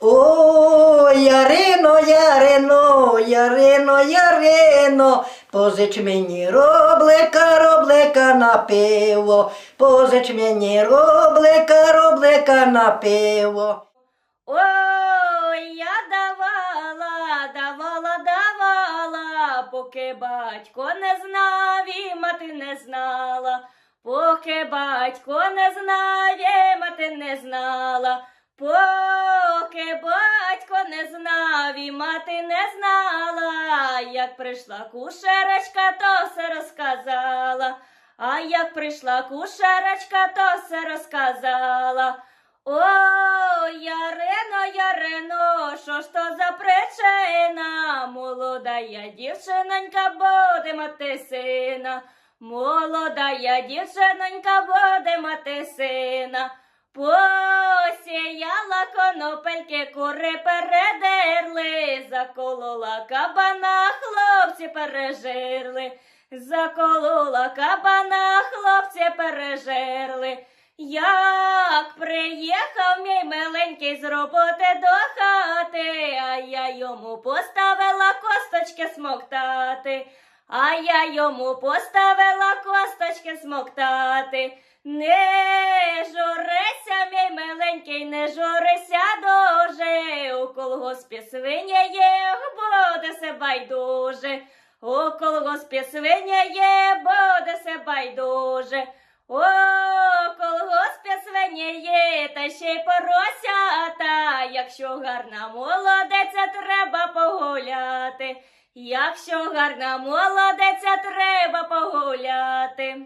О, Ярино, Ярино, Ярино, Ярино, позич мені роблика, роблика на пиво, позич мені роблика, роблика на пиво. Ой, я давала, давала, давала, поки батько не знав і мати не знала, поки батько не знає, мати не знала, поки батько не знав і мати не знала, як прийшла кушерочка, то все розказала. А як прийшла кушерочка, то все розказала. О, Ярино, Ярино, що ж то за причина? Молода я дівчинонька буде мати сина. Молода я дівчинонька буде мати сина. Посіяла конопельки, кури передерли, заколола кабана, хлопці пережирли, заколола кабана, хлопці пережирли. Як приїхав мій миленький з роботи до хати, а я йому поставила косточки смоктати, а я йому поставила косточки смоктати. Не журися, мій не журися дуже, у колгоспі свиня є, буде се байдуже, у колгоспі свиня є, буде се байдуже. О, колгоспі свині є, та ще й поросята. Якщо гарна молодеця, треба погуляти. Якщо гарна молодеця, треба погуляти.